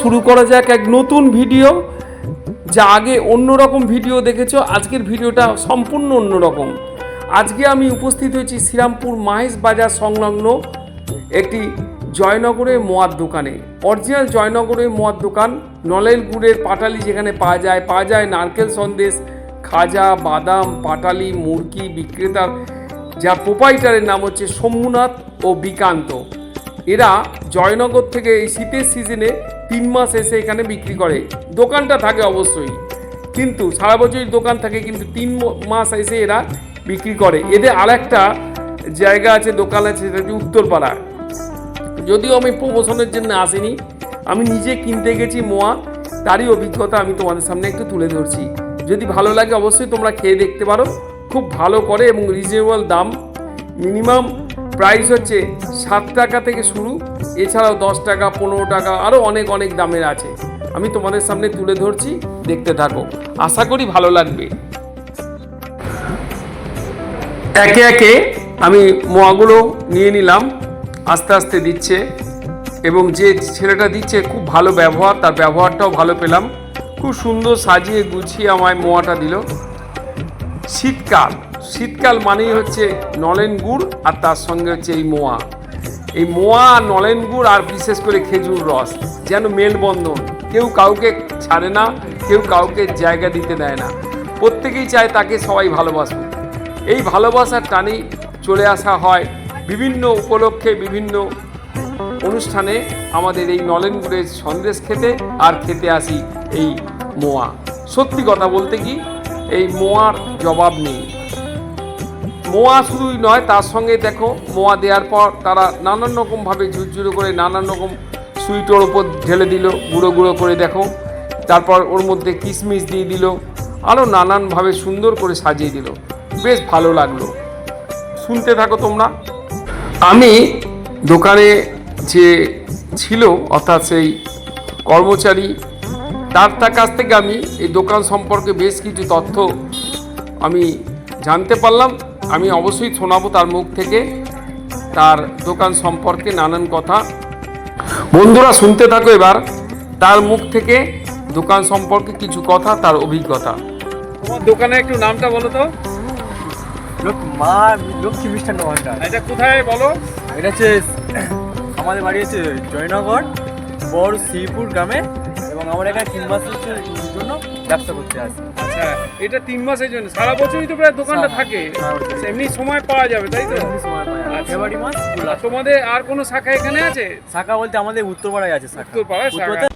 শুরু করা যাক এক নতুন ভিডিও, যা আগে অন্যরকম ভিডিও দেখেছ, আজকের ভিডিওটা সম্পূর্ণ অন্যরকম। আজকে আমি উপস্থিত হয়েছি শ্রীরামপুর মাহেশ বাজার সংলগ্ন একটি জয়নগরের মোয়ার দোকানে। অরিজিনাল জয়নগরের মোয়ার দোকান নলেল গুড়ের পাটালি যেখানে পাওয়া যায় পাওয়া যায় নারকেল সন্দেশ, খাজা, বাদাম, পাটালি মুরকি বিক্রেতার যার প্রোপাইটারের নাম হচ্ছে শম্ভুনাথ ও বিকান্ত। এরা জয়নগর থেকে এই শীতের সিজনে তিন মাস এসে এখানে বিক্রি করে। দোকানটা থাকে অবশ্যই। কিন্তু সারা বছরই দোকান থাকে, কিন্তু তিন মাস এসে এরা বিক্রি করে। এদের আর একটা জায়গা আছে, দোকান আছে, সেটা হচ্ছে উত্তরপাড়ায় যদিও আমি প্রমোশনের জন্য আসিনি, আমি নিজে কিনতে গেছি মোয়া, তারই অভিজ্ঞতা আমি তোমাদের সামনে একটু তুলে ধরছি। যদি ভালো লাগে অবশ্যই তোমরা খেয়ে দেখতে পারো। খুব ভালো করে এবং রিজনেবল দাম। মিনিমাম প্রাইস হচ্ছে সাত টাকা থেকে শুরু, এছাড়াও দশ টাকা, পনেরো টাকা আরও অনেক অনেক দামের আছে। আমি তোমাদের সামনে তুলে ধরছি, দেখতে থাকো। আশা করি ভালো লাগবে। একে একে আমি মোয়াগুলো নিয়ে নিলাম, আস্তে আস্তে দিচ্ছে, এবং যে ছেলেটা দিচ্ছে খুব ভালো ব্যবহার, তার ব্যবহারটাও ভালো পেলাম। খুব সুন্দর সাজিয়ে গুছিয়ে আমায় মোয়াটা দিল। শীতকাল। শীতকাল মানেই হচ্ছে নলেন গুড় আর তার সঙ্গে হচ্ছে এই মোয়া। এই মোয়া, নলেন গুড় আর বিশেষ করে খেজুর রস যেন মেলবন্ধন। কেউ কাউকে ছাড়ে না, কেউ কাউকে জায়গা দিতে দেয় না। প্রত্যেকেই চায় তাকে সবাই ভালোবাসুক। এই ভালোবাসার টানেই চলে আসা হয় বিভিন্ন উপলক্ষে, বিভিন্ন অনুষ্ঠানে আমাদের এই নলেন গুড়ের সন্দেশ খেতে আর খেতে আসি এই মোয়া। সত্যি কথা বলতে কি এই মোয়ার জবাব নেই। মোয়া শুধুই নয়, তার সঙ্গে দেখো, মোয়া দেওয়ার পর তারা নানান রকমভাবে ঝুরঝুরো করে নানান রকম সুইটোর ওপর ঢেলে দিল, গুঁড়ো গুঁড়ো করে দেখো। তারপর ওর মধ্যে কিশমিশ দিয়ে দিল, আরও নানানভাবে সুন্দর করে সাজিয়ে দিল। বেশ ভালো লাগল। শুনতে থাকো তোমরা। আমি দোকানে যে ছিল, অর্থাৎ সেই কর্মচারী তার তার কাছ থেকে আমি এই দোকান সম্পর্কে বেশ কিছু তথ্য আমি জানতে পারলাম। আমি অবশ্যই শোনাবো তার মুখ থেকে তার দোকান সম্পর্কে নানান কথা। বন্ধুরা শুনতে থাকো এবার। তার মুখ থেকে দোকান সম্পর্কে কিছু কথা তার অভিজ্ঞতা। তোমার দোকানের একটু নামটা বলো তো। মা লক্ষ্মী মিষ্টান্ন ভান্ডার। এটা কোথায় বলো? এটা হচ্ছে আমাদের বাড়ি হচ্ছে জয়নগর বড় শ্রীপুর গ্রামে। আমরা এখানে তিন মাসের জন্য ব্যবসা করতে আসি। আচ্ছা এটা তিন মাসের জন্য। সারা বছরই তো প্রায় দোকানটা থাকে। এমনি সময় পাওয়া যাবে তাই তো? সময় আচ্ছা। ফেব্রুয়ারি মাস। তোমাদের আর কোনো শাখা এখানে আছে? শাখা বলতে আমাদের উত্তরপাড়ায় আছে শাখা। উত্তরপাড়ায়